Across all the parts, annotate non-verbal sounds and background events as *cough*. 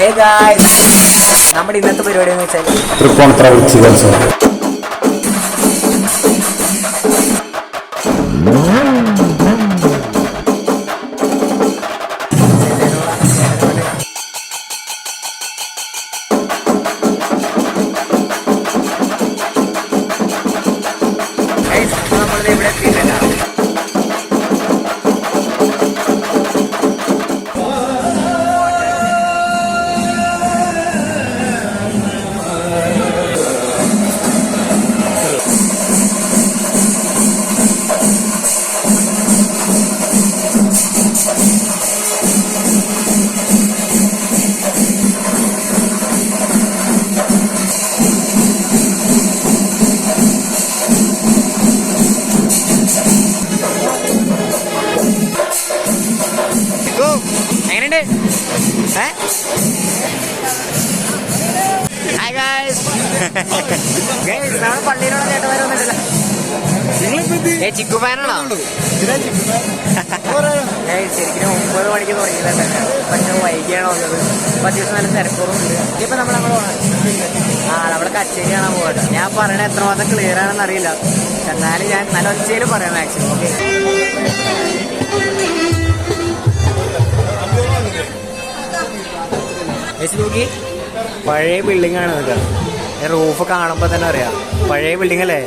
Hey guys നമ്മുടെ ഇന്നത്തെ പരിപാടി എന്ന് വെച്ചാൽ തൃപ്പൂണിത്തറ ഉച്ചകോത്സവം ഹായ് ഗായ്സ് ഗൈസ് നമ്മുടെ പള്ളിയിലുള്ള ചേട്ടന്മാർ വന്നിട്ടില്ല ഏ ചിക്കു ഫാനാണോ? *laughs* ശരിക്കും ഒമ്പത് മണിക്ക് തുടങ്ങിയില്ല പക്ഷെ വൈകിയാണ് വന്നത്. അപ്പൊ ദിവസം നല്ല തിരക്കുറവുണ്ട് ഇപ്പൊ നമ്മൾ അങ്ങോട്ട് ആ നമ്മുടെ കച്ചേരി കാണാൻ പോകട്ടെ ഞാൻ പറയണ എത്രമാത്രം ക്ലിയർ ആണെന്ന് അറിയില്ല. എന്നാലും ഞാൻ നല്ല ഒച്ചയിൽ പറയാം മാക്സിമം. ഓക്കെ നോക്കി പഴയ ബിൽഡിംഗ് ആണ് ഇതൊക്കെ. റൂഫ് കാണുമ്പോൾ തന്നെ അറിയാം. പഴയ ബിൽഡിംഗ് അല്ലേ?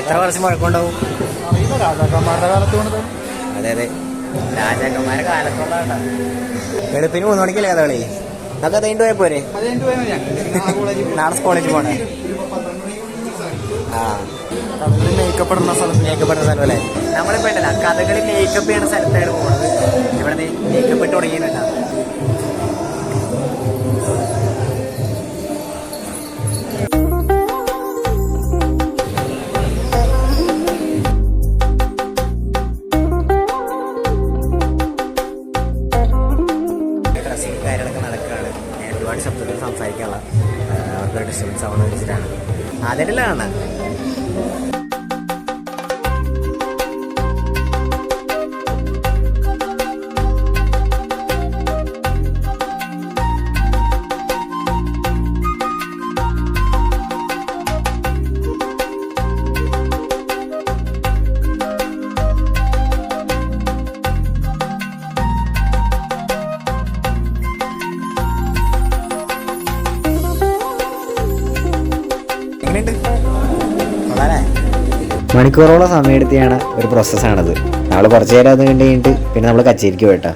എത്ര വർഷം പഴക്കമുണ്ടാവും? രാജാക്കന്മാരുടെ കാലത്ത് അതെ അതെ. രാജാക്കന്മാരെ കാലത്തുള്ളതാ വെളുപ്പിന് മൂന്ന് മണിക്കല്ലേ കഥകളി? നമുക്ക് കഴിഞ്ഞിട്ട് പോയാൽ പോരെ? നാളെ കോളേജിൽ പോണേ. ആ. മേക്കപ്പ് ഇടുന്ന സ്ഥലത്ത്. മേക്കപ്പ് ഇടുന്ന സ്ഥലം അല്ലേ? നമ്മളിപ്പോ ഉണ്ടല്ല കഥകളി മേക്കപ്പ് ചെയ്യുന്ന സ്ഥലത്താണ് പോകുന്നത് ഇവിടെ മേക്കപ്പ് ഇട്ട് തുടങ്ങിയിട്ടുണ്ട്. സംസാരിക്കാനുള്ള അവർക്ക് ഡിസ്റ്റർബൻസ് ആവണമെന്ന് വെച്ചിട്ടാണ് എങ്ങനെയുണ്ട്? മണിക്കൂറോളം സമയമെടുത്തിയാണ് ഒരു പ്രോസസ്സാണത് നമ്മൾ കുറച്ച് നേരം അത് കണ്ടു പിന്നെ നമ്മൾ കച്ചേരിക്ക് പോയിട്ടാ.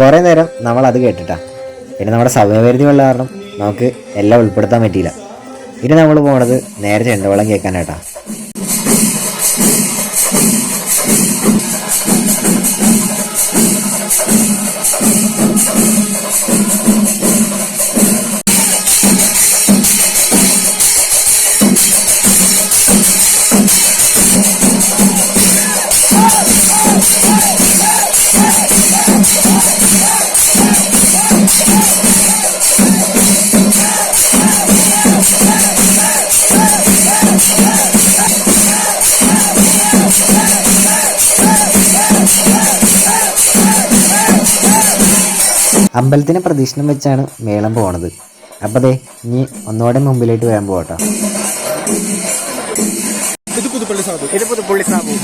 കുറേ നേരം നമ്മൾ അത് കേട്ടിട്ടാ. പിന്നെ നമ്മുടെ സമയപരിധി ഉള്ള കാരണം നമുക്ക് എല്ലാം ഉൾപ്പെടുത്താൻ പറ്റിയില്ല. ഇനി നമ്മൾ പോണത് നേരെ ചെണ്ടവളം കേൾക്കാനായിട്ടാ. അമ്പലത്തിനെ പ്രദക്ഷിണം വെച്ചാണ് മേളം പോണത്. അപ്പോൾ ദേ ഇനി ഒന്നോടെ മുമ്പിലേക്ക് വരാൻ പോകട്ടോ ഇത് പുതുപ്പള്ളി സാധു ഇത് പുതുപ്പള്ളി സാബു.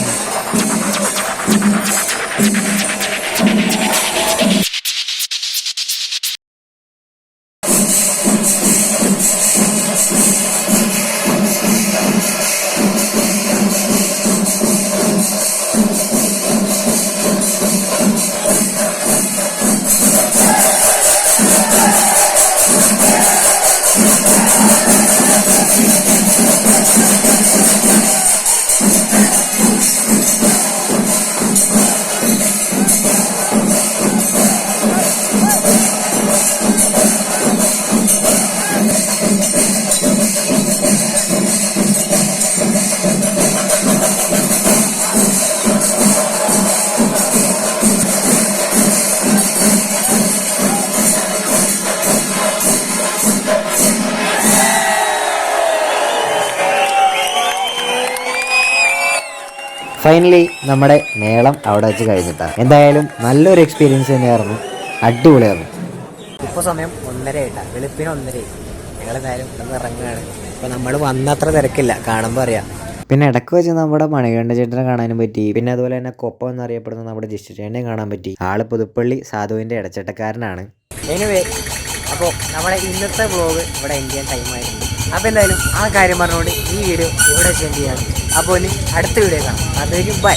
ഫൈനലി നമ്മുടെ മേളം അവിടെ വെച്ച് കഴിഞ്ഞിട്ടാണ് എന്തായാലും നല്ലൊരു എക്സ്പീരിയൻസ് തന്നെയായിരുന്നു. അടിപൊളിയായിരുന്നു. ഇപ്പോൾ സമയം ഒന്നര ആയിട്ടാണ് വെളുപ്പിന് ഒന്നര ഞങ്ങൾ നേരം ഇവിടെ ഇറങ്ങുകയാണ്. അപ്പോൾ നമ്മൾ വന്നത്ര തിരക്കില്ല. കാണുമ്പോൾ അറിയാം. പിന്നെ ഇടയ്ക്ക് വെച്ച് നമ്മുടെ മണികണ്ഠ ചേട്ടനെ കാണാനും പറ്റി. പിന്നെ അതുപോലെ തന്നെ കൊപ്പം എന്നറിയപ്പെടുന്ന നമ്മുടെ ജിസ്റ്റ് ചേട്ടനെ കാണാൻ പറ്റി. ആൾ പുതുപ്പള്ളി സാധുവിന്റെ ഇടച്ചട്ടക്കാരനാണ്. എനിവേ അപ്പോൾ നമ്മുടെ ഇന്നത്തെ വ്ലോഗ് ഇവിടെ എൻഡ് ചെയ്യാൻ ടൈമായിരുന്നു അപ്പോൾ എന്തായാലും ആ കാര്യം പറഞ്ഞുകൊണ്ട് ഈ വീഡിയോ ഇവിടെ സെൻഡ് അപ്പോൾ ഇനി അടുത്ത വീഡിയോ കാണാം. അതൊരു ബൈ